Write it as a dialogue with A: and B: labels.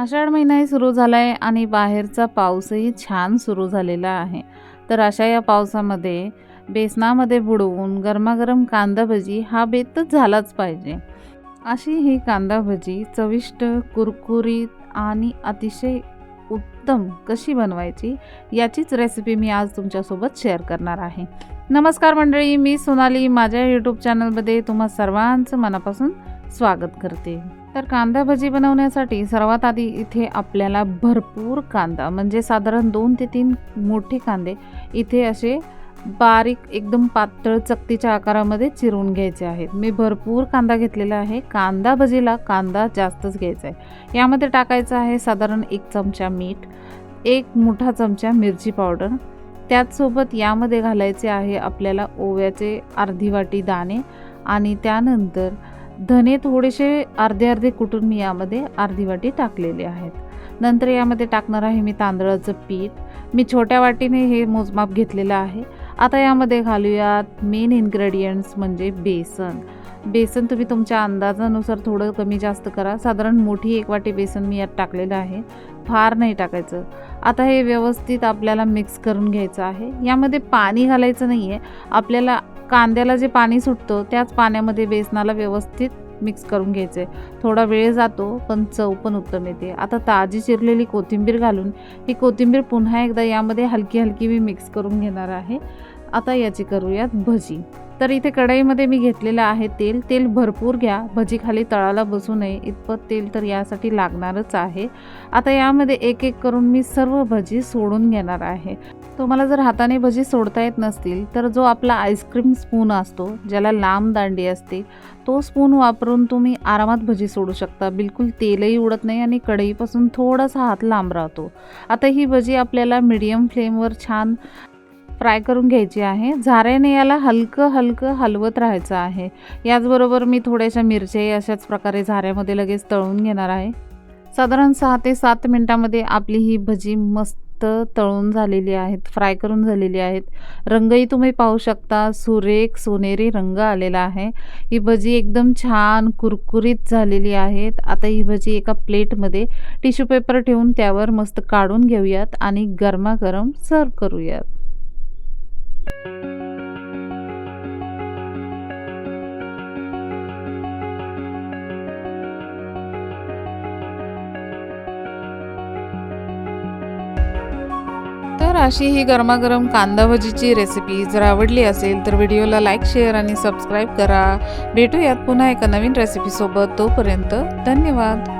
A: आषाढ महिनाही सुरू झाला आहे आणि बाहेरचा पाऊसही छान सुरू झालेला आहे. तर अशा या पावसामध्ये बेसनामध्ये बुडवून गरमागरम कांदा भजी हा बेतच झालाच पाहिजे. अशी ही कांदा भजी चविष्ट कुरकुरीत आणि अतिशय उत्तम कशी बनवायची याचीच रेसिपी मी आज तुमच्यासोबत शेअर करणार आहे. नमस्कार मंडळी मी सोनाली. माझ्या यूट्यूब चॅनलमध्ये तुम्हा सर्वांचं मनापासून स्वागत करते. तर कांदा भजी बनवण्यासाठी सर्वात आधी इथे आपल्याला भरपूर कांदा म्हणजे साधारण दोन ते तीन मोठे कांदे इथे असे बारीक एकदम पातळ चकतीच्या आकारामध्ये चिरून घ्यायचे आहेत. मी भरपूर कांदा घेतलेला आहे. कांदा भजीला कांदा जास्तच घ्यायचा आहे. यामध्ये टाकायचं आहे साधारण एक चमचा मीठ एक मोठा चमचा मिरची पावडर. त्याचसोबत यामध्ये घालायचे आहे आपल्याला ओव्याचे अर्धी वाटी दाणे आणि त्यानंतर धने थोडेसे अर्धे अर्धे कुटून मी यामध्ये अर्धी वाटी टाकलेले आहेत. नंतर यामध्ये टाकणार आहे मी तांदळाचं पीठ. मी छोट्या वाटीने हे मोजमाप घेतलेलं आहे. आता यामध्ये घालूयात मेन इन्ग्रेडियंट्स म्हणजे बेसन. बेसन तुम्ही तुमच्या अंदाजानुसार थोडं कमी जास्त करा. साधारण मोठी एक वाटी बेसन मी यात टाकलेलं आहे. फार नाही टाकायचं. आता हे व्यवस्थित आपल्याला मिक्स करून घ्यायचं आहे. यामध्ये पाणी घालायचं नाही आहे आपल्याला कांद्याला जे पाणी सुटतं त्याच पाण्यामध्ये बेसनाला व्यवस्थित मिक्स करून घ्यायचं. आहे थोडा वेळ जातो पण चव पण उत्तम येते. आता ताजी चिरलेली कोथिंबीर घालून ही कोथिंबीर पुन्हा एकदा यामध्ये हलकी हलकी मी मिक्स करून घेणार आहे. आता याची करूयात भजी. तर इथे कढईमध्ये मी घेतलेलं आहे तेल. तेल भरपूर घ्या. भजी खाली तळाला बसू नये. इतपत तेल तर यासाठी लागणारच आहे. आता यामध्ये एक एक करून मी सर्व भजी सोडून घेणार आहे. तुम्हाला जर हाताने भजी सोडता येत नसतील तर जो आपला आईस्क्रीम स्पून असतो ज्याला लांब दांडी असते तो स्पून वापरून तुम्ही आरामात भजी सोडू शकता. बिलकुल तेलही उडत नाही आणि कढईपासून थोडासा हात लांब राहतो. आता ही भजी आपल्याला मीडियम फ्लेमवर छान फ्राय करून घ्यायची आहे. झाऱ्याने याला हलकं हलकं हलवत राहायचं आहे. याचबरोबर मी थोड्याशा मिरच्याही अशाच प्रकारे झाऱ्यामध्ये लगेच तळून घेणार आहे. साधारण सहा ते सात मिनटामध्ये आपली ही भजी मस्त तळून झालेली आहेत फ्राय करून झालेली आहेत. रंगही तुम्ही पाहू शकता. सुरेख सोनेरी रंग आलेला आहे. ही भजी एकदम छान कुरकुरीत झालेली आहेत. आता ही भजी एका प्लेटमध्ये टिश्यू पेपर ठेवून त्यावर मस्त काढून घेऊयात आणि गरमागरम सर्व करूयात. तर अशी ही गरमागरम कांदा भजीची रेसिपी जर आवडली असेल तर व्हिडिओला लाईक शेअर आणि सबस्क्राईब करा. भेटूयात पुन्हा एका नवीन रेसिपीसोबत तोपर्यंत धन्यवाद.